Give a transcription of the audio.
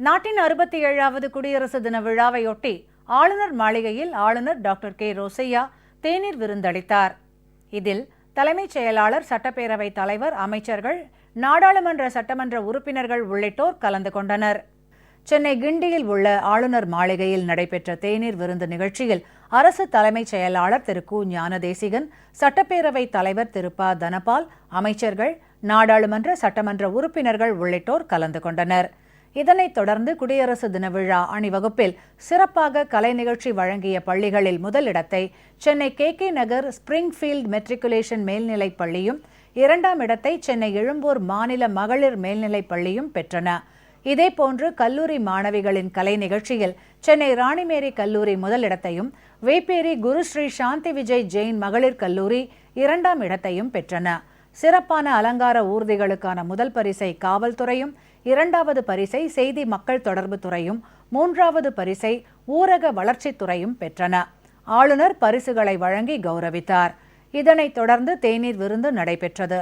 நாட்டின் அறுபத்தி ஏழாவது குடியரசு தின விழாவையொட்டி ஆளுநர் மாளிகையில் ஆளுநர் டாக்டர் கே ரோசையா தேநீர் விருந்தளித்தார். இதில் தலைமைச் செயலாளர் சட்டப்பேரவை தலைவர் அமைச்சர்கள் நாடாளுமன்ற சட்டமன்ற உறுப்பினர்கள் உள்ளிட்டோர் கலந்து கொண்டனர். சென்னை கிண்டியில் உள்ள ஆளுநர் மாளிகையில் நடைபெற்ற தேநீர் விருந்து நிகழ்ச்சியில் அரசு தலைமைச் செயலாளர் திரு. கு. ஞானதேசிகன் சட்டப்பேரவை தலைவர் திரு. ப. தனபால் அமைச்சர்கள் நாடாளுமன்ற சட்டமன்ற உறுப்பினர்கள் உள்ளிட்டோர் கலந்து கொண்டனர். இதனைத் தொடர்ந்து குடியரசு தின விழா அணிவகுப்பில் சிறப்பாக கலை நிகழ்ச்சி வழங்கிய பள்ளிகளில் முதலிடத்தை Chennai K K Nagar Springfield matriculation மேல்நிலைப் பள்ளியும் இரண்டாம் இடத்தை சென்னை எழும்பூர் மாநில மகளிர் மேல்நிலைப் பள்ளியும் பெற்றன. இதேபோன்று கல்லூரி மாணவிகளின் கலை நிகழ்ச்சியில் சென்னை ராணிமேரி கல்லூரி முதலிடத்தையும் வேப்பேரி குருஸ்ரீ சாந்தி விஜய் ஜெயின் மகளிர் கல்லூரி இரண்டாம் இடத்தையும் பெற்றன. சிறப்பான அலங்கார ஊர்திகளுக்கான முதல் பரிசை காவல்துறையும் இரண்டாவது பரிசை செய்தி மக்கள் தொடர்பு துறையும் மூன்றாவது பரிசை ஊரக வளர்ச்சித்துறையும் பெற்றன. ஆளுநர் பரிசுகளை வழங்கி கௌரவித்தார். இதனைத் தொடர்ந்து தேநீர் விருந்து நடைபெற்றது.